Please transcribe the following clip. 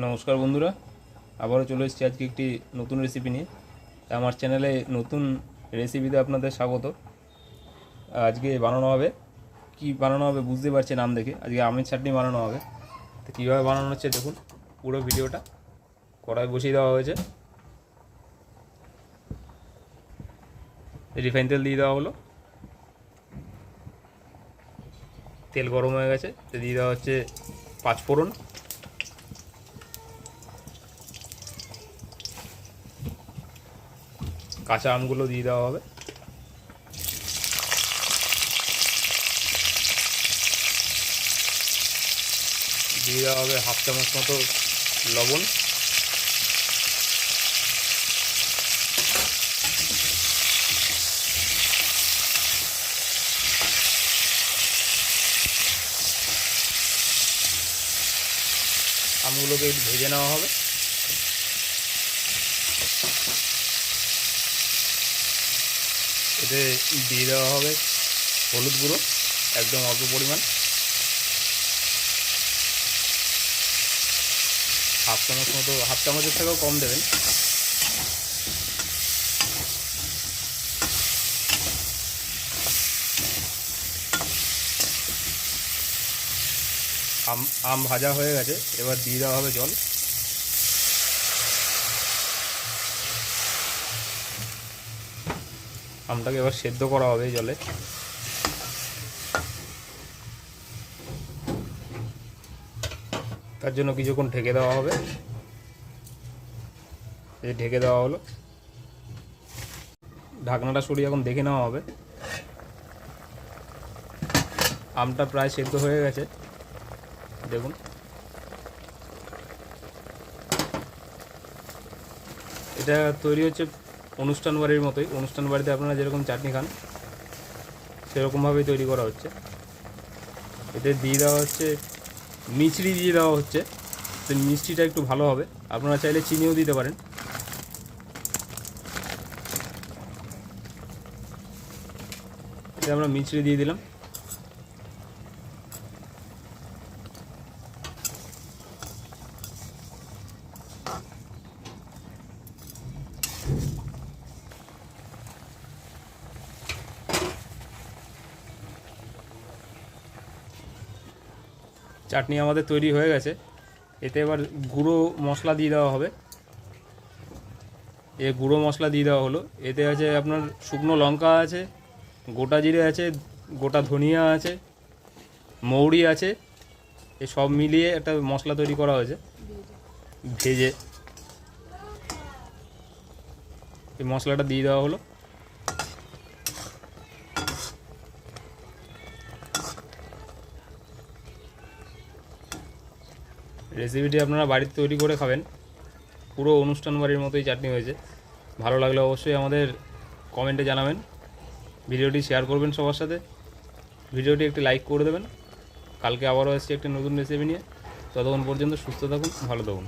নমস্কার বন্ধুরা, আবারও চলে এসেছি আজকে একটি নতুন রেসিপি নিয়ে। আমার চ্যানেলে নতুন রেসিপিতে আপনাদের স্বাগত। আজকে বানানো হবে, কি বানানো হবে বুঝতে পারছি নাম দেখে। আজকে আমের চাটনি বানানো হবে। তো কীভাবে বানানো হচ্ছে দেখুন, পুরো ভিডিওটা কড়াই বসিয়ে দেওয়া হয়েছে। রিফাইন তেল দিয়ে দেওয়া হলো। তেল গরম হয়ে গেছে দিয়ে দেওয়া হচ্ছে পাঁচ কাঁচা আমগুলো দিয়ে দেওয়া হবে। দিয়ে দেওয়া হবে হাফ চামচ মতো লবণ। আমগুলোকে ভেজে নেওয়া হবে। এতে দিয়ে দেওয়া হবে হলুদ গুঁড়ো, একদম অল্প পরিমাণ। হাফ চামচ মতো, হাফ চামচের থেকেও কম দেবেন। আম আম ভাজা হয়ে গেছে, এবার দিয়ে দেওয়া হবে জল। আমটাকে এবার সেদ্ধ করা হবে জলে। তার জন্য কিছুক্ষণ ঢেকে দেওয়া হবে। এই ঢেকে দেওয়া হলো। ঢাকনাটা সরিয়ে এখন দেখে নেওয়া হবে। আমটা প্রায় সেদ্ধ হয়ে গেছে। দেখুন। এটা তৈরি হচ্ছে অনুষ্ঠান বাড়ির মতোই। অনুষ্ঠান বাড়িতে আপনারা যেরকম চাটনি খান, সেরকমভাবেই তৈরি করা হচ্ছে। এতে দিয়ে দেওয়া হচ্ছে, মিছরি দিয়ে দেওয়া হচ্ছে। তো মিষ্টিটা একটু ভালো হবে। আপনারা চাইলে চিনিও দিতে পারেন। আমরা মিছরি দিয়ে দিলাম। চাটনি আমাদের তৈরি হয়ে গেছে। এতে এবার গুঁড়ো মশলা দিয়ে দেওয়া হবে। এ গুঁড়ো মশলা দিয়ে দেওয়া হলো। এতে আছে আপনার শুকনো লঙ্কা আছে, গোটা জিরে আছে, গোটা ধনিয়া আছে, মৌরি আছে, এ সব মিলিয়ে একটা মশলা তৈরি করা হয়েছে। ভেজে। এই মশলাটা দিয়ে দেওয়া হলো। রেসিপিটি আপনারা বাড়িতে তৈরি করে খাবেন। পুরো অনুষ্ঠান বাড়ির মতোই চাটনি হয়েছে। ভালো লাগলে অবশ্যই আমাদের কমেন্টে জানাবেন। ভিডিওটি শেয়ার করবেন সবার সাথে। ভিডিওটি একটি লাইক করে দেবেন। কালকে আবারও আসছি একটি নতুন রেসিপি নিয়ে। ততক্ষণ পর্যন্ত সুস্থ থাকুন, ভালো থাকুন।